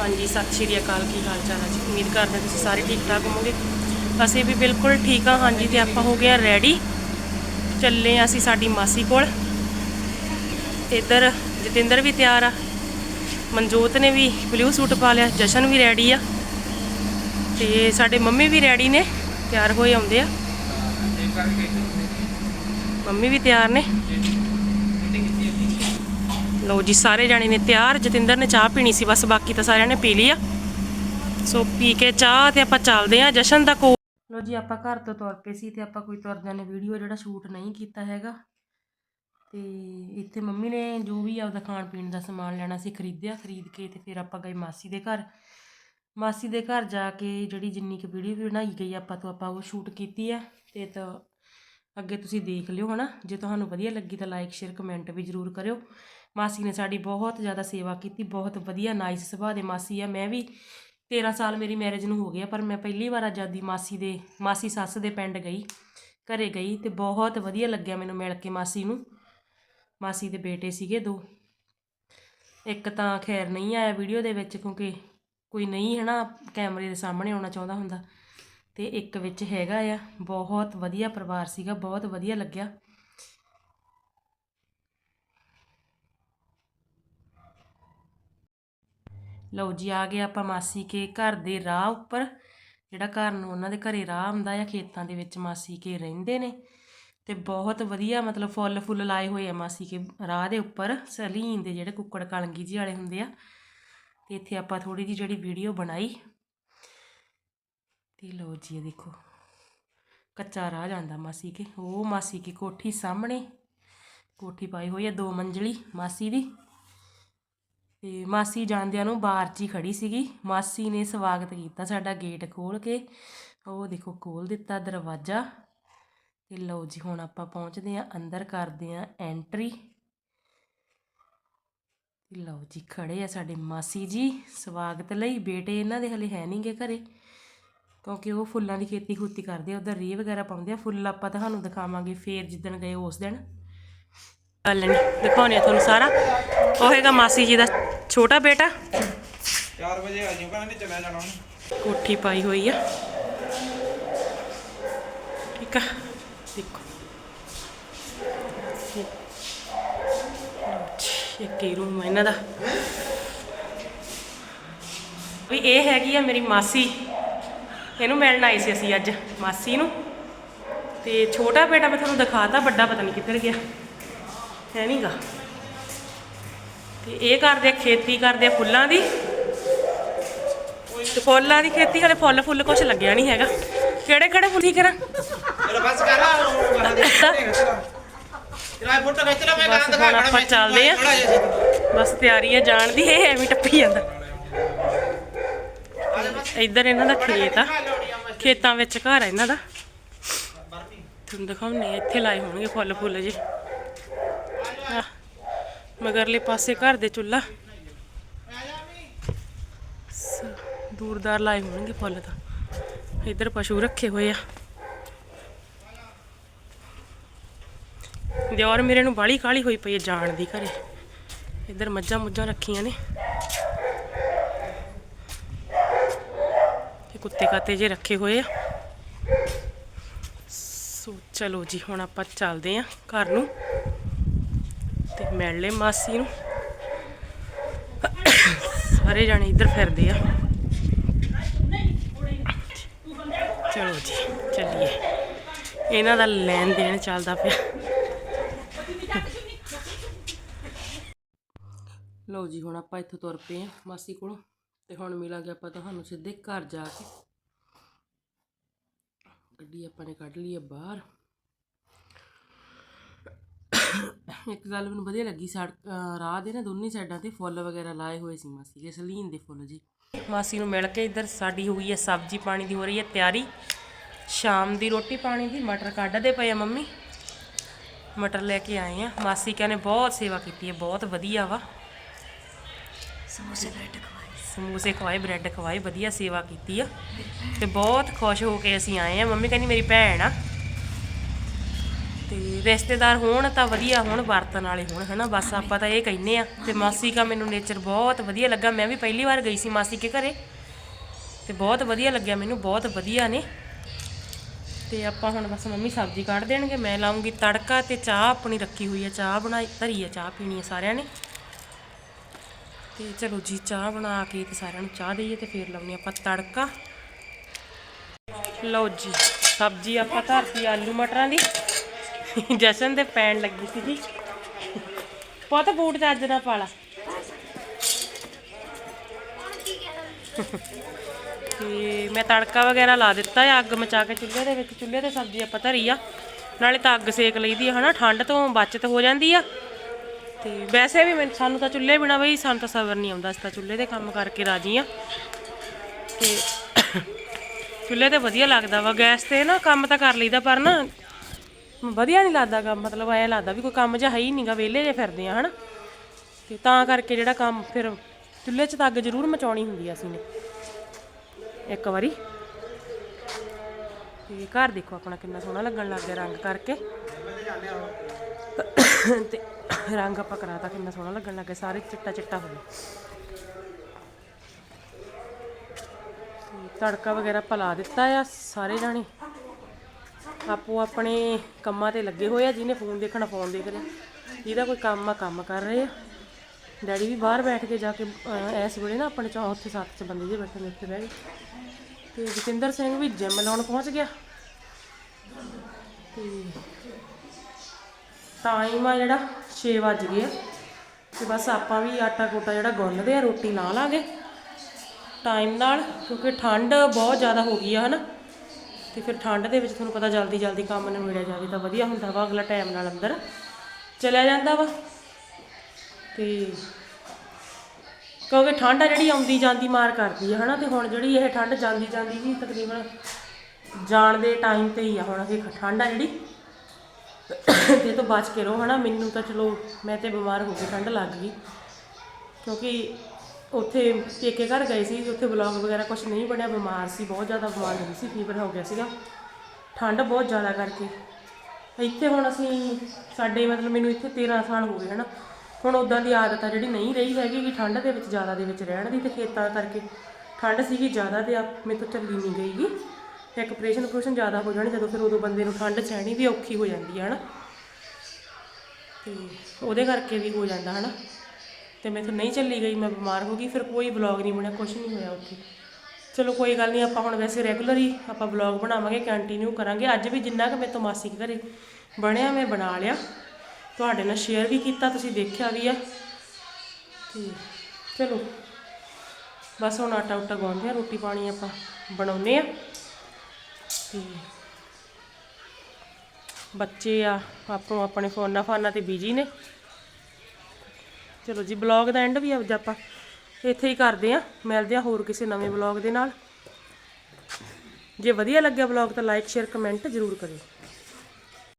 ਹਾਂਜੀ, ਸਤਿ ਸ਼੍ਰੀ ਅਕਾਲ, ਕੀ ਹਾਲ ਚਾਲ ਹੈ ਜੀ? ਉਮੀਦ ਕਰਦੇ ਹਾਂ ਤੁਸੀਂ ਸਾਰੇ ਠੀਕ ਠਾਕ ਹੋਵੋਗੇ। ਅਸੀਂ ਵੀ ਬਿਲਕੁਲ ਠੀਕ ਹਾਂ, ਹਾਂਜੀ, ਤੇ ਆਪਾਂ ਹੋ ਗਏ ਆ ਰੈਡੀ ਚੱਲੇ ਹਾਂ ਅਸੀਂ ਸਾਡੀ ਮਾਸੀ ਕੋਲ। ਇੱਧਰ ਜਤਿੰਦਰ ਵੀ ਤਿਆਰ ਆ। ਮਨਜੋਤ ਨੇ ਵੀ ਬਲੂ ਸੂਟ ਪਾ ਲਿਆ, ਜਸ਼ਨ ਵੀ ਰੈਡੀ ਆ। ਤੇ ਸਾਡੇ ਮੰਮੀ ਵੀ ਰੈਡੀ ਨੇ, ਤਿਆਰ ਹੋਏ ਆਉਂਦੇ ਆ। ਮੰਮੀ ਵੀ ਤਿਆਰ ਨੇ। ਲੋ ਜੀ, ਸਾਰੇ ਜਾਣੇ ਨੇ ਤਿਆਰ, ਜਤਿੰਦਰ ਨੇ ਚਾਹ ਪੀਣੀ ਸੀ, ਬਸ ਬਾਕੀ ਤਾਂ ਸਾਰਿਆਂ ਨੇ ਪੀ ਲਈ ਆ। ਸੋ ਪੀ ਕੇ ਚਾਹ ਤੇ ਆਪਾਂ ਚੱਲਦੇ ਆ ਜਸ਼ਨ ਦਾ ਕੋ ਲਓ ਜੀ, ਆਪਾਂ ਘਰ ਤੋਂ ਤੁਰ ਪਏ ਸੀ ਤੇ ਆਪਾਂ ਕੋਈ ਤੁਰਦਿਆਂ ਨੇ ਵੀਡੀਓ ਜਿਹੜਾ ਸ਼ੂਟ ਨਹੀਂ ਕੀਤਾ ਹੈਗਾ। ਤੇ ਇੱਥੇ ਮੰਮੀ ਨੇ ਜੋ ਵੀ ਆਪਦਾ ਖਾਣ ਪੀਣ ਦਾ ਸਮਾਨ ਲੈਣਾ ਸੀ ਖਰੀਦਿਆ, ਖਰੀਦ ਕੇ ਤੇ ਫਿਰ ਆਪਾਂ ਗਏ ਮਾਸੀ ਦੇ ਘਰ। ਮਾਸੀ ਦੇ ਘਰ ਜਾ ਕੇ ਜਿਹੜੀ ਜਿੰਨੀ ਕੁ ਵੀਡੀਓ ਵੀ ਬਣਾਈ ਗਈ ਆਪਾਂ ਤੋਂ, ਆਪਾਂ ਉਹ ਸ਼ੂਟ ਕੀਤੀ ਆ। ਤੇ ਤਾਂ ਅੱਗੇ ਤੁਸੀਂ ਦੇਖ ਲਿਓ ਹਨਾ, ਜੇ ਤੁਹਾਨੂੰ ਵਧੀਆ ਲੱਗੀ ਤਾਂ ਲਾਈਕ ਸ਼ੇਅਰ ਕਮੈਂਟ ਵੀ ਜ਼ਰੂਰ ਕਰਿਓ। ਮਾਸੀ ਨੇ ਸਾਡੀ ਬਹੁਤ ਜ਼ਿਆਦਾ ਸੇਵਾ ਕੀਤੀ, ਬਹੁਤ ਵਧੀਆ ਨਾਈਸ ਸੁਭਾਅ ਦੇ ਮਾਸੀ ਆ। ਮੈਂ ਵੀ 13 ਸਾਲ ਮੇਰੀ ਮੈਰਿਜ ਨੂੰ ਹੋ ਗਿਆ, ਪਰ ਮੈਂ ਪਹਿਲੀ ਵਾਰ ਆਜ਼ਾਦੀ ਮਾਸੀ ਦੇ, ਮਾਸੀ ਸੱਸ ਦੇ ਪਿੰਡ ਗਈ, ਘਰੇ ਗਈ ਤੇ ਬਹੁਤ ਵਧੀਆ ਲੱਗਿਆ ਮੈਨੂੰ ਮਿਲ ਕੇ ਮਾਸੀ ਨੂੰ। ਮਾਸੀ ਦੇ ਬੇਟੇ ਸੀਗੇ ਦੋ। ਇੱਕ ਤਾਂ ਖੈਰ ਨਹੀਂ ਆਇਆ ਵੀਡੀਓ ਦੇ ਵਿੱਚ, ਕਿਉਂਕਿ ਕੋਈ ਨਹੀਂ ਹੈ ਨਾ ਕੈਮਰੇ ਦੇ ਸਾਹਮਣੇ ਆਉਣਾ ਚਾਹੁੰਦਾ ਹੁੰਦਾ। ਤੇ ਇੱਕ ਵਿੱਚ ਹੈਗਾ ਆ, ਬਹੁਤ ਵਧੀਆ ਪਰਿਵਾਰ ਸੀਗਾ, ਬਹੁਤ ਵਧੀਆ ਲੱਗਿਆ। ਲਓ ਜੀ, ਆ ਗਏ ਆਪਾਂ ਮਾਸੀ ਕੇ ਘਰ ਦੇ ਰਾਹ ਉੱਪਰ। ਜਿਹੜਾ ਘਰ ਨੂੰ ਉਹਨਾਂ ਦੇ ਘਰੇ ਰਾਹ ਹੁੰਦਾ ਆ ਖੇਤਾਂ ਦੇ ਵਿੱਚ ਮਾਸੀ ਕੇ ਰਹਿੰਦੇ ਨੇ। ਤੇ ਬਹੁਤ ਵਧੀਆ ਮਤਲਬ ਫੁੱਲ ਫੁੱਲ ਲਾਏ ਹੋਏ ਆ ਮਾਸੀ ਕੇ ਰਾਹ ਦੇ ਉੱਪਰ। ਸਲੀਨ ਦੇ ਜਿਹੜੇ ਕੁੱਕੜ ਕਲੰਗੀ ਜੀ ਵਾਲੇ ਹੁੰਦੇ ਆ। ਤੇ ਇੱਥੇ ਆਪਾਂ ਥੋੜੀ ਜੀ ਜਿਹੜੀ ਵੀਡੀਓ ਬਣਾਈ। ਤੇ ਲਓ ਜੀ, ਇਹ ਦੇਖੋ। ਕੱਚਾ ਰਾਹ ਜਾਂਦਾ ਮਾਸੀ ਕੇ। ਉਹ ਮਾਸੀ ਕੀ ਕੋਠੀ ਸਾਹਮਣੇ। ਕੋਠੀ ਪਾਈ ਹੋਈ ਆ ਦੋ ਮੰਜ਼ਲੀ ਮਾਸੀ ਦੀ। ਤੇ ਮਾਸੀ ਜਾਂਦਿਆਂ ਨੂੰ ਬਾਹਰ 'ਚ ਹੀ ਖੜੀ ਸੀਗੀ। ਮਾਸੀ ਨੇ ਸਵਾਗਤ ਕੀਤਾ ਸਾਡਾ ਗੇਟ ਖੋਲ ਕੇ। ਉਹ ਦੇਖੋ ਖੋਲ ਦਿੱਤਾ ਦਰਵਾਜ਼ਾ। ਤੇ ਲਓ ਜੀ, ਹੁਣ ਆਪਾਂ ਪਹੁੰਚਦੇ ਆਂ ਅੰਦਰ ਕਰਦੇ ਆਂ ਐਂਟਰੀ ਤੇ ਲਓ ਜੀ ਖੜੇ ਆ ਸਾਡੇ ਮਾਸੀ ਜੀ। ਸਵਾਗਤ ਲਈ। ਬੇਟੇ ਇਹਨਾਂ ਦੇ ਹਲੇ ਹੈ ਨਹੀਂਗੇ ਘਰੇ। ਕਿਉਂਕਿ ਉਹ ਫੁੱਲਾਂ ਦੀ ਖੇਤੀ ਖੂਤੀ ਕਰਦੇ ਆ, ਉਧਰ ਰੀ ਵਗੈਰਾ ਪਾਉਂਦੇ ਆ। ਫੁੱਲ ਆਪਾਂ ਤੁਹਾਨੂੰ ਦਿਖਾਵਾਂਗੇ ਫੇਰ ਜਿੱਦਣ ਗਏ ਉਸ ਦਿਨ। ਨਹੀਂ ਦਿਖਾਉਣੇ ਆ ਤੁਹਾਨੂੰ ਸਾਰਾ। ਉਹ ਹੈਗਾ ਮਾਸੀ ਜੀ ਦਾ ਛੋਟਾ ਬੇਟਾ। 4 ਵਜੇ ਆ ਜਿਓ ਕਹਿੰਦੇ ਚੱਲਿਆ ਜਾਣਾ ਕੋਠੀ ਪਾਈ ਹੋਈ ਆ। ਠੀਕ ਆ ਦੇਖੋ। ਇਹ- ਇੱਕ ਹੀ ਰੂਮ ਆ ਇਹਨਾਂ ਦਾ। ਵੀ ਇਹ ਹੈਗੀ ਆ ਮੇਰੀ ਮਾਸੀ। ਇਹਨੂੰ ਮਿਲਣ ਆਈ ਸੀ ਅਸੀਂ ਅੱਜ ਮਾਸੀ ਨੂੰ। ਤੇ ਛੋਟਾ ਬੇਟਾ ਮੈਂ ਤੁਹਾਨੂੰ ਦਿਖਾਤਾ ਵੱਡਾ ਪਤਾ ਨਹੀਂ ਕਿੱਧਰ ਗਿਆ। ਹੈ ਨਹੀਂਗਾ ਤੇ ਇਹ ਕਰਦੇ ਆ ਖੇਤੀ ਕਰਦੇ ਆ ਫੁੱਲਾਂ ਦੀ। ਤੇ ਫੁੱਲਾਂ ਦੀ ਖੇਤੀ ਹਲੇ ਫੁੱਲ ਫੁੱਲ ਕੁਝ ਲੱਗਿਆ ਨਹੀਂ ਹੈਗਾ। ਕਿਹੜੇ ਕਿਹੜੇ ਫੁੱਲ ਠੀਕ ਕਰਾਂ ਬਸ ਕਰ। ਆ ਤੇਰਾ ਫੋਟੋ ਖਿੱਚ ਲੈ ਮੈਂ ਬਸ ਗਾਣਾ ਦਿਖਾ ਹੁਣ ਆਪਾਂ ਚੱਲਦੇ ਆ। ਬਸ ਤਿਆਰੀ ਆ ਜਾਣ ਦੀ ਇਹ ਐਵੇਂ ਟੱਪੀ ਜਾਂਦਾ। ਇੱਧਰ ਇਹਨਾਂ ਦਾ ਖੇਤ ਆ। ਖੇਤਾਂ ਵਿੱਚ ਘਰ ਆ ਇਹਨਾਂ ਦਾ। ਤੁਹਾਨੂੰ ਦਿਖਾਉਣੇ ਇੱਥੇ ਲਾਏ ਹੋਣਗੇ ਫੁੱਲ ਫੁੱਲ ਜੀ। ਮਗਰਲੇ ਪਾਸੇ ਘਰ ਦੇ ਚੁੱਲ੍ਹਾ। ਦੂਰਦਾਰ ਲਾਏ ਹੋਣਗੇ ਫੁੱਲ ਤਾਂ। ਇੱਧਰ ਪਸ਼ੂ ਰੱਖੇ ਹੋਏ ਆ। ਦਿਓਰ ਮੇਰੇ ਨੂੰ ਬਾਲੀ ਕਾਲੀ ਹੋਈ ਪਈ ਹੈ ਜਾਣ ਦੀ ਘਰੇ। ਇੱਧਰ ਮੱਝਾਂ ਮੁੱਝਾਂ ਰੱਖੀਆਂ ਨੇ। ਤੇ ਕੁੱਤੇ ਕਾਤੇ ਜੇ ਰੱਖੇ ਹੋਏ ਆ। ਸੋ, ਚਲੋ ਜੀ, ਹੁਣ ਆਪਾਂ ਚੱਲਦੇ ਆਂ ਘਰ ਨੂੰ। ਮਿਲ ਲੈ ਮਾਸੀ ਨੂੰ। ਸਾਰੇ ਜਾਣੇ ਇੱਧਰ ਫਿਰਦੇ ਆ। ਚਲੋ ਜੀ, ਚੱਲੀਏ। ਇਹਨਾਂ ਦਾ ਲੈਣ ਦੇਣ ਚੱਲਦਾ ਪਿਆ। ਲਓ ਜੀ, ਹੁਣ ਆਪਾਂ ਇੱਥੋਂ ਤੁਰ ਪਏ ਆ ਮਾਸੀ ਕੋਲੋਂ। ਤੇ ਹੁਣ ਮਿਲਾਂਗੇ ਆਪਾਂ ਤੁਹਾਨੂੰ ਸਿੱਧੇ ਘਰ ਜਾ ਕੇ। ਗੱਡੀ ਆਪਾਂ ਨੇ ਕੱਢ ਲਈ ਆ ਬਾਹਰ। ਇੱਕ ਗੱਲ ਮੈਨੂੰ ਵਧੀਆ ਲੱਗੀ ਸੜਕ ਰਾਹ ਦੇ ਨਾ ਦੋਨੇ ਸਾਈਡਾਂ ਤੇ ਫੁੱਲ ਵਗੈਰਾ ਲਾਏ ਹੋਏ ਸੀ ਮਾਸੀ ਦੇ ਸਲੀਨ ਦੇ ਫੁੱਲ ਜੀ। ਮਾਸੀ ਨੂੰ ਮਿਲ ਕੇ ਇੱਧਰ ਸਾਡੀ ਹੋਈ ਹੈ ਸਬਜ਼ੀ ਪਾਣੀ ਦੀ ਹੋ ਰਹੀ ਹੈ ਤਿਆਰੀ। ਸ਼ਾਮ ਦੀ ਰੋਟੀ ਪਾਣੀ ਦੀ ਮਟਰ ਕੱਢਦੇ ਪਏ ਆ ਮੰਮੀ। ਮਟਰ ਲੈ ਕੇ ਆਏ ਆ। ਮਾਸੀ ਕਹਿੰਦੇ ਬਹੁਤ ਸੇਵਾ ਕੀਤੀ ਹੈ ਬਹੁਤ ਵਧੀਆ ਵਾ। ਸਮੋਸੇ ਬ੍ਰੈਡ ਖਵਾਏ। ਸਮੋਸੇ ਖਵਾਏ ਬ੍ਰੈਡ ਖਵਾਏ ਵਧੀਆ ਸੇਵਾ ਕੀਤੀ ਆ। ਤੇ ਬਹੁਤ ਖੁਸ਼ ਹੋ ਕੇ ਅਸੀਂ ਆਏ ਆ। ਮੰਮੀ ਕਹਿੰਦੀ ਮੇਰੀ ਭੈਣ ਆ। ਤੇ ਰਿਸ਼ਤੇਦਾਰ ਹੋਣ ਤਾਂ ਵਧੀਆ ਹੋਣ ਵਰਤਨ ਵਾਲੇ ਹੋਣ, ਹਨਾ? ਬਸ ਆਪਾਂ ਤਾਂ ਇਹ ਕਹਿੰਨੇ ਆ। ਤੇ ਮਾਸੀ ਕਾ ਮੈਨੂੰ ਨੇਚਰ ਬਹੁਤ ਵਧੀਆ ਲੱਗਾ। ਮੈਂ ਵੀ ਪਹਿਲੀ ਵਾਰ ਗਈ ਸੀ ਮਾਸੀ ਕੇ ਘਰੇ। ਤੇ ਬਹੁਤ ਵਧੀਆ ਲੱਗਿਆ ਮੈਨੂੰ, ਬਹੁਤ ਵਧੀਆ ਨੇ। ਤੇ ਆਪਾਂ ਹੁਣ ਬਸ ਮੰਮੀ ਸਬਜ਼ੀ ਕੱਢ ਦੇਣਗੇ। ਮੈਂ ਲਾਉਂਗੀ ਤੜਕਾ ਤੇ ਚਾਹ ਆਪਣੀ ਰੱਖੀ ਹੋਈ ਹੈ ਚਾਹ ਬਣਾਈ, ਧਰੀ ਹੈ ਚਾਹ ਪੀਣੀ ਹੈ ਸਾਰਿਆਂ ਨੇ। ਤੇ ਚਲੋ ਜੀ, ਚਾਹ ਬਣਾ ਕੇ ਤੇ ਸਾਰਿਆਂ ਨੂੰ ਚਾਹ ਦਈਏ ਤੇ ਫੇਰ ਲਾਉਣੀ ਆਪਾਂ ਤੜਕਾ। ਲਓ ਜੀ, ਸਬਜ਼ੀ ਆਪਾਂ ਧਰਤੀ ਆਲੂ ਮਟਰਾਂ ਦੀ। ਜਸ਼ਨ ਦੇ ਪੈਣ ਲੱਗੀ ਸੀ ਜੀ। ਪੁੱਤ ਬੂਟ ਚੱਜ ਨਾਲ ਪਾ ਲਾ। ਤੇ ਮੈਂ ਤੜਕਾ ਵਗੈਰਾ ਲਾ ਦਿੱਤਾ ਆ, ਅੱਗ ਮਚਾ ਕੇ ਚੁੱਲ੍ਹੇ ਦੇ ਵਿੱਚ। ਚੁੱਲ੍ਹੇ ਤੇ ਸਬਜ਼ੀ ਆਪਾਂ ਧਰੀ ਆ। ਨਾਲੇ ਤਾਂ ਅੱਗ ਸੇਕ ਲਈਦੀ ਆ, ਹਨਾ? ਠੰਡ ਤੋਂ ਬਚਤ ਹੋ ਜਾਂਦੀ ਆ। ਤੇ ਵੈਸੇ ਵੀ ਮੈਨੂੰ ਸਾਨੂੰ ਤਾਂ ਚੁੱਲ੍ਹੇ ਬਿਨਾ ਬਈ ਸਾਨੂੰ ਤਾਂ ਸਬਰ ਨਹੀਂ ਆਉਂਦਾ। ਅਸੀਂ ਤਾਂ ਚੁੱਲ੍ਹੇ ਦੇ ਕੰਮ ਕਰਕੇ ਰਾਜੀ ਆ। ਤੇ ਚੁੱਲ੍ਹੇ ਤੇ ਵਧੀਆ ਲੱਗਦਾ ਵਾ। ਗੈਸ ਤੇ ਨਾ ਕੰਮ ਤਾਂ ਕਰ ਲਈਦਾ ਪਰ ਨਾ ਵਧੀਆ ਨਹੀਂ ਲੱਗਦਾ ਕੰਮ, ਮਤਲਬ ਐਂ ਲੱਗਦਾ ਵੀ ਕੋਈ ਕੰਮ ਜਿਹਾ ਹੈ ਹੀ ਨਹੀਂਗਾ ਵਿਹਲੇ ਜੇ ਫਿਰਦੇ ਆ, ਹਨਾ? ਤੇ ਤਾਂ ਕਰਕੇ ਜਿਹੜਾ ਕੰਮ ਫਿਰ ਚੁੱਲ੍ਹੇ 'ਚ ਤਾਂ ਅੱਗ ਜ਼ਰੂਰ ਮਚਾਉਣੀ ਹੁੰਦੀ ਆ ਅਸੀਂ ਨੇ। ਇੱਕ ਵਾਰੀ। ਤੇ ਘਰ ਦੇਖੋ ਆਪਣਾ ਕਿੰਨਾ ਸੋਹਣਾ ਲੱਗਣ ਲੱਗ ਗਿਆ ਰੰਗ ਕਰਕੇ। ਤੇ ਰੰਗ ਆਪਾਂ ਕਰਾਤਾ, ਕਿੰਨਾ ਸੋਹਣਾ ਲੱਗਣ ਲੱਗ ਗਿਆ, ਸਾਰੇ ਚਿੱਟਾ ਚਿੱਟਾ ਹੋ ਗਿਆ। ਤੜਕਾ ਵਗੈਰਾ ਪਲਾ ਦਿੱਤਾ ਆ, ਸਾਰੇ ਜਾਣੇ। ਆਪੋ ਆਪਣੇ ਕੰਮਾਂ ਤੇ ਲੱਗੇ ਹੋਏ ਆ ਜਿਹਨੇ ਫੋਨ ਦੇਖਣਾ ਫੋਨ ਦੇਖ ਰਿਹਾ ਜਿਹਦਾ ਕੋਈ ਕੰਮ ਆ ਕੰਮ ਕਰ ਰਹੇ ਆ। ਡੈਡੀ ਵੀ ਬਾਹਰ ਬੈਠ ਕੇ ਜਾ ਕੇ ਅਹ, ਇਸ ਵੇਲੇ ਨਾ ਆਪਣੇ ਚੌ ਉੱਥੇ ਸੱਤ ਚ ਬੰਦੇ ਜੇ ਬੈਠੇ ਨੇ ਉੱਥੇ ਬਹਿ ਗਏ। ਤੇ ਜਤਿੰਦਰ ਸਿੰਘ ਵੀ ਜਿਮ ਲਾਉਣ ਪਹੁੰਚ ਗਿਆ। ਤੇ ਟਾਈਮ ਆ ਜਿਹੜਾ 6 ਵੱਜ ਗਏ ਆ। ਤੇ ਬਸ ਆਪਾਂ ਵੀ ਆਟਾ ਕੋਟਾ ਜਿਹੜਾ ਗੁੰਨਦੇ ਆ ਰੋਟੀ ਲਾ ਲਾਂਗੇ ਟਾਈਮ ਨਾਲ ਕਿਉਂਕਿ ਠੰਡ ਬਹੁਤ ਜ਼ਿਆਦਾ ਹੋ ਗਈ ਆ ਹਨਾ। ਤੇ ਫਿਰ ਠੰਡ ਦੇ ਵਿੱਚ ਤੁਹਾਨੂੰ ਪਤਾ ਜਲਦੀ ਜਲਦੀ ਕੰਮ ਨੂੰ ਮਿਲਿਆ ਜਾਵੇ ਤਾਂ ਵਧੀਆ ਹੁੰਦਾ ਵਾ, ਅਗਲਾ ਟਾਈਮ ਨਾਲ ਅੰਦਰ ਚਲਿਆ ਜਾਂਦਾ ਵਾ। ਤੇ ਕਿਉਂਕਿ ਠੰਡ ਆ ਜਿਹੜੀ ਆਉਂਦੀ ਜਾਂਦੀ ਮਾਰ ਕਰਦੀ ਆ, ਹਨਾ? ਤੇ ਹੁਣ ਜਿਹੜੀ ਇਹ ਠੰਡ ਜਾਂਦੀ ਜਾਂਦੀ ਵੀ ਤਕਰੀਬਨ ਜਾਣ ਦੇ ਟਾਈਮ ਤੇ ਹੀ ਆ, ਹੁਣ ਇਹ ਠੰਡ ਆ ਜਿਹੜੀ। ਤੇ ਤੋਂ ਬਚ ਕੇ ਰਹੋ, ਹਨਾ? ਮੈਨੂੰ ਤਾਂ ਚਲੋ, ਮੈਂ ਤੇ ਬਿਮਾਰ ਹੋ ਗਈ ਠੰਡ ਲੱਗ ਗਈ। ਕਿਉਂਕਿ ਉੱਥੇ ਪੇਕੇ ਘਰ ਗਏ ਸੀ, ਉੱਥੇ ਵਲੌਗ ਵਗੈਰਾ ਕੁਝ ਨਹੀਂ ਬਣਿਆ, ਬਿਮਾਰ ਸੀ, ਬਹੁਤ ਜ਼ਿਆਦਾ ਬਿਮਾਰ ਹੋ ਗਈ ਸੀ ਫੀਵਰ ਹੋ ਗਿਆ ਸੀਗਾ। ਠੰਡ ਬਹੁਤ ਜ਼ਿਆਦਾ ਕਰਕੇ। ਇੱਥੇ ਹੁਣ ਅਸੀਂ, ਸਾਡੇ ਮਤਲਬ ਮੈਨੂੰ ਇੱਥੇ 13 ਸਾਲ ਹੋ ਗਏ, ਹਨਾ। ਹੁਣ ਉਦਾਂ ਦੀ ਆਦਤ ਆ ਜਿਹੜੀ ਨਹੀਂ ਰਹੀ ਹੈਗੀ ਕਿ ਠੰਡ ਦੇ ਵਿੱਚ ਜ਼ਿਆਦਾ ਦੇ ਵਿੱਚ ਰਹਿਣ ਦੀ ਤੇ ਖੇਤਾਂ ਕਰਕੇ। ਠੰਡ ਸੀਗੀ ਜ਼ਿਆਦਾ ਤੇ ਆ ਮੇਰੇ ਤੋਂ ਚੱਲੀ ਨਹੀਂ ਗਈਗੀ ਇੱਕ ਆਪਰੇਸ਼ਨ ਆਪਰੇਸ਼ਨ ਜ਼ਿਆਦਾ ਹੋ ਜਾਣੀ ਜਦੋਂ ਫਿਰ ਉਦੋਂ ਬੰਦੇ ਨੂੰ ਠੰਡ ਸਹਿਣੀ ਵੀ ਔਖੀ ਹੋ ਜਾਂਦੀ ਹੈ ਹਨਾ। ਤੇ ਉਹਦੇ ਕਰਕੇ ਵੀ ਹੋ ਜਾਂਦਾ, ਹਨਾ। ਤੇ ਮੈਥੋਂ ਨਹੀਂ ਚੱਲੀ ਗਈ, ਮੈਂ ਬਿਮਾਰ ਹੋ ਗਈ, ਫਿਰ ਕੋਈ ਵਲੌਗ ਨਹੀਂ ਬਣਿਆ ਕੁਝ ਨਹੀਂ ਹੋਇਆ ਉੱਥੇ। ਚਲੋ ਕੋਈ ਗੱਲ ਨਹੀਂ, ਆਪਾਂ ਹੁਣ ਵੈਸੇ ਰੈਗੂਲਰ ਹੀ ਆਪਾਂ ਵਲੌਗ ਬਣਾਵਾਂਗੇ ਕੰਟੀਨਿਊ ਕਰਾਂਗੇ। ਅੱਜ ਵੀ ਜਿੰਨਾ ਕੁ ਮੇਰੇ ਤੋਂ ਮਾਸੀ ਦੇ ਘਰੇ ਬਣਿਆ, ਮੈਂ ਬਣਾ ਲਿਆ। ਤੁਹਾਡੇ ਨਾਲ ਸ਼ੇਅਰ ਵੀ ਕੀਤਾ, ਤੁਸੀਂ ਦੇਖਿਆ ਵੀ ਆ। ਤੇ ਚਲੋ, ਬਸ ਹੁਣ ਆਟਾ ਉਟਾ ਗੁੰਨਦੇ ਆ, ਰੋਟੀ ਪਾਣੀ ਆਪਾਂ ਬਣਾਉਨੇ ਆ। ਤੇ ਬੱਚੇ ਆ, ਆਪੋ ਆਪਣੇ ਫੋਨਾਂ ਫਾਨਾਂ ਤੇ ਬਿਜ਼ੀ ਨੇ। ਚਲੋ ਜੀ ਬਲੌਗ ਦਾ ਐਂਡ ਵੀ ਅੱਜ ਆਪਾਂ। ਇੱਥੇ ਹੀ ਕਰਦੇ ਆ ਮਿਲਦੇ ਆ ਹੋਰ ਕਿਸੇ ਨਵੇਂ ਬਲੌਗ ਦੇ ਨਾਲ। ਜੇ ਵਧੀਆ ਲੱਗਿਆ ਬਲੌਗ ਤਾਂ ਲਾਈਕ ਸ਼ੇਅਰ ਕਮੈਂਟ ਜ਼ਰੂਰ ਕਰਿਓ।